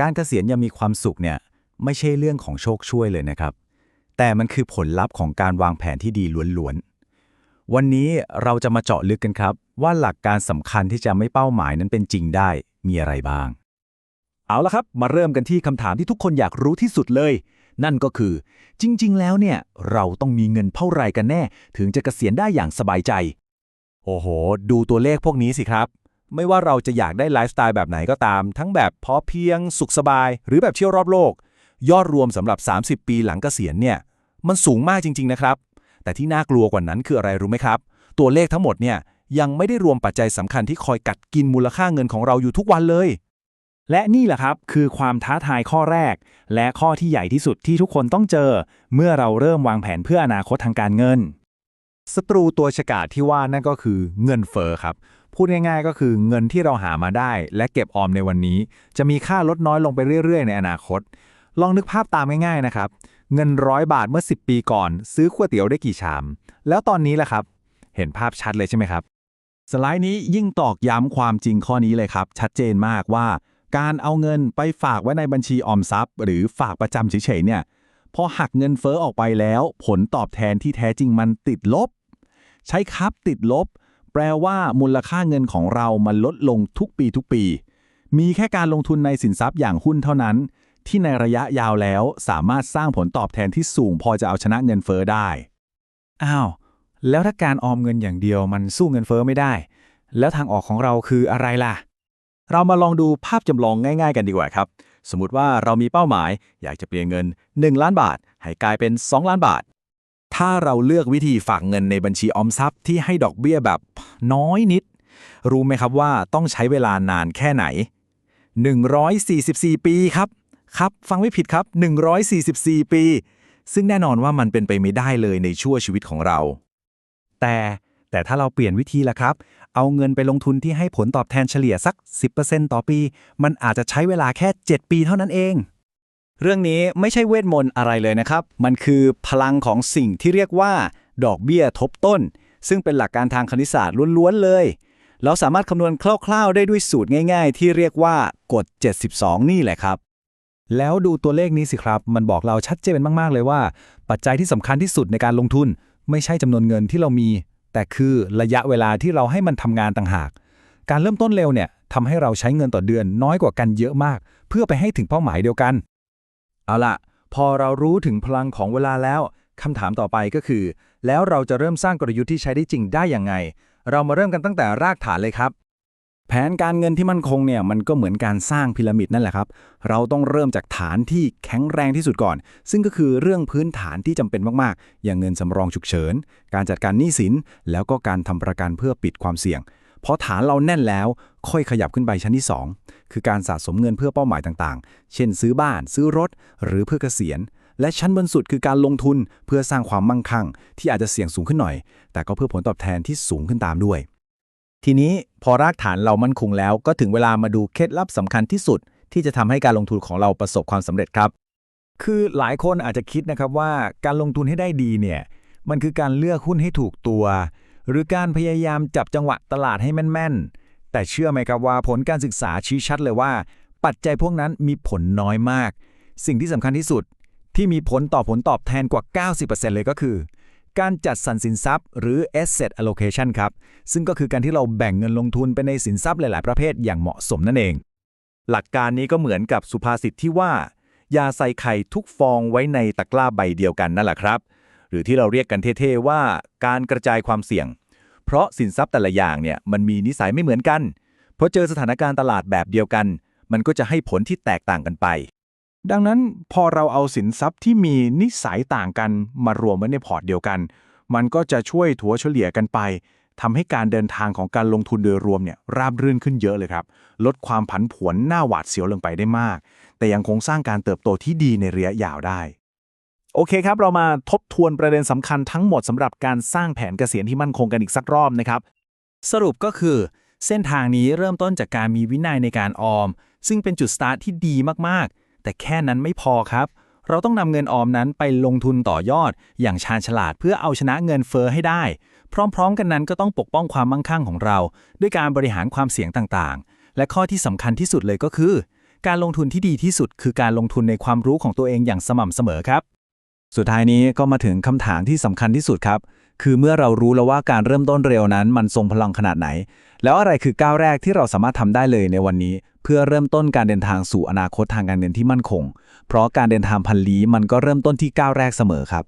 การเกษียณยังมีความสุขเนี่ยไม่ใช่เรื่องของโชคช่วยเลยนะครับ แต่มันคือผลลัพธ์ของการวางแผนที่ดีล้วนๆ วันนี้เราจะมาเจาะลึกกันครับ ว่าหลักการสำคัญที่จะไม่เป้าหมายนั้นเป็นจริงได้มีอะไรบ้าง เอาละครับ มาเริ่มกันที่คำถามที่ทุกคนอยากรู้ที่สุดเลย นั่นก็คือ จริง ๆ แล้วเนี่ยเราต้องมีเงินเท่าไหร่กันแน่ ถึงจะเกษียณได้อย่างสบายใจ โอ้โห ดูตัวเลขพวกนี้สิครับ ไม่ว่าเราจะอยากได้ไลฟ์สไตล์แบบไหนก็ตาม ทั้งแบบพอเพียง สุขสบาย หรือแบบเที่ยวรอบโลก ยอดรวมสำหรับ 30 ปีหลังเกษียณเนี่ย มันสูงมากจริง ๆ นะครับ แต่ที่น่ากลัวกว่านั้นคืออะไรรู้ไหมครับ ตัวเลขทั้งหมดเนี่ยยังไม่ได้รวมปัจจัยสำคัญที่คอยกัดกินมูลค่าเงินของเราอยู่ทุกวันเลย และนี่แหละครับคือความท้าทายข้อแรก และข้อที่ใหญ่ที่สุดที่ทุกคนต้องเจอ เมื่อเราเริ่มวางแผนเพื่ออนาคตทางการเงินศัตรูตัวฉกาจที่ว่านั่นก็คือเงินเฟอ้อครับ พูดง่ายๆ ก็คือเงินที่เราหามาได้ และเก็บออมในวันนี้ จะมีค่าลดน้อยลงไปเรื่อยๆ ในอนาคต ลองนึกภาพตามง่ายๆนะครับ เงินร้อยบาทเมื่อ 10 ปีก่อน ซื้อก๋วยเตี๋ยวได้กี่ชาม แล้วตอนนี้ล่ะครับ เห็นภาพชัดเลยใช่ไหมครับ สไลด์นี้ยิ่งตอกย้ำความจริงข้อนี้เลยครับ ชัดเจนมากว่า การเอาเงินไปฝากไว้ในบัญชีออมทรัพย์ หรือฝากประจำเฉยๆเนี่ยพอหักเงินเฟ้อออกไปแล้ว ผลตอบแทนที่แท้จริงมันติดลบ ใช้ครับติดลบ แปลว่ามูลค่าเงินของเรามันลดลงทุกปีทุกปี มีแค่การลงทุนในสินทรัพย์อย่างหุ้นเท่านั้น ที่ในระยะยาวแล้วสามารถสร้างผลตอบแทนที่สูงพอจะเอาชนะเงินเฟ้อได้ อ้าว แล้วถ้าการออมเงินอย่างเดียวมันสู้เงินเฟ้อไม่ได้ แล้วทางออกของเราคืออะไรล่ะ เรามาลองดูภาพจำลองง่าย ๆ กันดีกว่าครับ สมมุติว่าเรามีเป้าหมาย อยากจะเปลี่ยนเงิน 1 ล้านบาท ให้กลายเป็น 2 ล้านบาท ถ้าเราเลือกวิธีฝากเงินในบัญชีออมทรัพย์ที่ให้ดอกเบี้ยแบบน้อยนิด รู้ไหมครับว่าต้องใช้เวลานานแค่ไหน 144 ปีครับ ครับ ฟังไม่ผิดครับ 144 ปี ซึ่งแน่นอนว่ามันเป็นไปไม่ได้เลยในชั่วชีวิตของเรา แต่แต่ถ้าเราเปลี่ยนวิธีละครับ เอาเงินไปลงทุนที่ให้ผลตอบแทนเฉลี่ยสัก 10%ต่อปี มันอาจจะใช้เวลาแค่ 7 ปีเท่านั้นเอง เรื่องนี้ไม่ใช่เวทมนต์อะไรเลยนะครับ มันคือพลังของสิ่งที่เรียกว่า ดอกเบี้ยทบต้น ซึ่งเป็นหลักการทางคณิตศาสตร์ล้วนๆเลย เราสามารถคำนวณคร่าวๆ ได้ด้วยสูตรง่าย ๆ ที่เรียกว่ากฎ 72 นี่แหละครับ แล้วดูตัวเลขนี้สิครับ มันบอกเราชัดเจนมากๆเลยว่า ปัจจัยที่สำคัญที่สุดในการลงทุน ไม่ใช่จำนวนเงินที่เรามี แต่คือระยะเวลาที่เราให้มันทำงานต่างหาก การเริ่มต้นเร็วเนี่ยทำให้เราใช้เงินต่อเดือนน้อยกว่ากันเยอะมาก เพื่อไปให้ถึงเป้าหมายเดียวกัน เอาละพอเรารู้ถึงพลังของเวลาแล้วคำถามต่อไปก็คือ แล้วเราจะเริ่มสร้างกลยุทธ์ที่ใช้ได้จริงได้อยังไง เรามาเริ่มกันตั้งแต่รากฐานเลยครับ แผนการเงินที่มั่นคงเนี่ยมันก็เหมือนการสร้างพีระมิดนั่นแหละครับ เราต้องเริ่มจากฐานที่แข็งแรงที่สุดก่อน ซึ่งก็คือเรื่องพื้นฐานที่จำเป็นมากๆ อย่างเงินสำรองฉุกเฉิน การจัดการหนี้สิน แล้วก็การทำประกันเพื่อปิดความเสี่ยง พอฐานเราแน่นแล้วค่อยขยับขึ้นไปชั้นที่ 2 คือการสะสมเงินเพื่อเป้าหมายต่างๆ เช่น ซื้อบ้าน ซื้อรถ หรือเพื่อเกษียณ และชั้นบนสุดคือการลงทุนเพื่อสร้างความมั่งคั่ง ที่อาจจะเสี่ยงสูงขึ้นหน่อย แต่ก็เพื่อผลตอบแทนที่สูงขึ้นตามด้วย ทีนี้พอรากฐานเรามั่นคงแล้ว ก็ถึงเวลามาดูเคล็ดลับสำคัญที่สุด ที่จะทำให้การลงทุนของเราประสบความสำเร็จครับ คือหลายคนอาจจะคิดนะครับว่าการลงทุนให้ได้ดีเนี่ยมันคือการเลือกหุ้นให้ถูกตัว หรือการพยายามจับจังหวะตลาดให้แม่นๆ แต่เชื่อไหมครับว่าผลการศึกษาชี้ชัดเลยว่า ปัจจัยพวกนั้นมีผลน้อยมาก สิ่งที่สำคัญที่สุดที่มีผลต่อผลตอบแทนกว่า 90%เลยก็คือ การจัดสรรสินทรัพย์ หรือ asset allocation ครับ ซึ่งก็คือการที่เราแบ่งเงินลงทุนไปในสินทรัพย์หลาย ๆ ประเภทอย่างเหมาะสมนั่นเอง หลักการนี้ก็เหมือนกับสุภาษิตที่ว่า อย่าใส่ไข่ทุกฟองไว้ในตะกร้าใบเดียวกันนั่นแหละครับ หรือที่เราเรียกกันเท่ๆว่าการกระจายความเสี่ยง เพราะสินทรัพย์แต่ละอย่างเนี่ยมันมีนิสัยไม่เหมือนกันพอเจอสถานการณ์ตลาดแบบเดียวกัน มันก็จะให้ผลที่แตกต่างกันไป ดังนั้นพอเราเอาสินทรัพย์ที่มีนิสัยต่างกันมารวมไว้ในพอร์ตเดียวกัน มันก็จะช่วยถัวเฉลี่ยกันไปทำให้การเดินทางของการลงทุนโดยรวมเนี่ยราบรื่นขึ้นเยอะเลยครับ ลดความผันผวนหน้าหวาดเสียวลงไปได้มาก แต่ยังคงสร้างการเติบโตที่ดีในระยะยาวได้ โอเคครับ เรามาทบทวนประเด็นสำคัญทั้งหมดสำหรับการสร้างแผนเกษียณที่มั่นคงกันอีกสักรอบนะครับ สรุปก็คือ เส้นทางนี้เริ่มต้นจากการมีวินัยในการออม ซึ่งเป็นจุดสตาร์ทที่ดีมากๆ แต่แค่นั้นไม่พอครับ เราต้องนำเงินออมนั้นไปลงทุนต่อยอด อย่างชาญฉลาดเพื่อเอาชนะเงินเฟอ้อให้ได้ พร้อม ๆ กันนั้นก็ต้องปกป้องความมั่งคั่งของเรา ด้วยการบริหารความเสี่ยงต่างๆ และข้อที่สำคัญที่สุดเลยก็คือ การลงทุนที่ดีที่สุด คือการลงทุนในความรู้ของตัวเองอย่างสม่ำเสมอครับ สุดท้ายนี้ก็มาถึงคำถามที่สำคัญที่สุดครับ คือเมื่อเรารู้แล้วว่าการเริ่มต้นเร็วนั้น มันทรงพลังขนาดไหน แล้วอะไรคือก้าวแรกที่เราสามารถทำได้เลยในวันนี้ เพื่อเริ่มต้นการเดินทางสู่อนาคตทางการเงินที่มั่นคง เพราะการเดินทางพันลี้มันก็เริ่มต้นที่ก้าวแรกเสมอครับ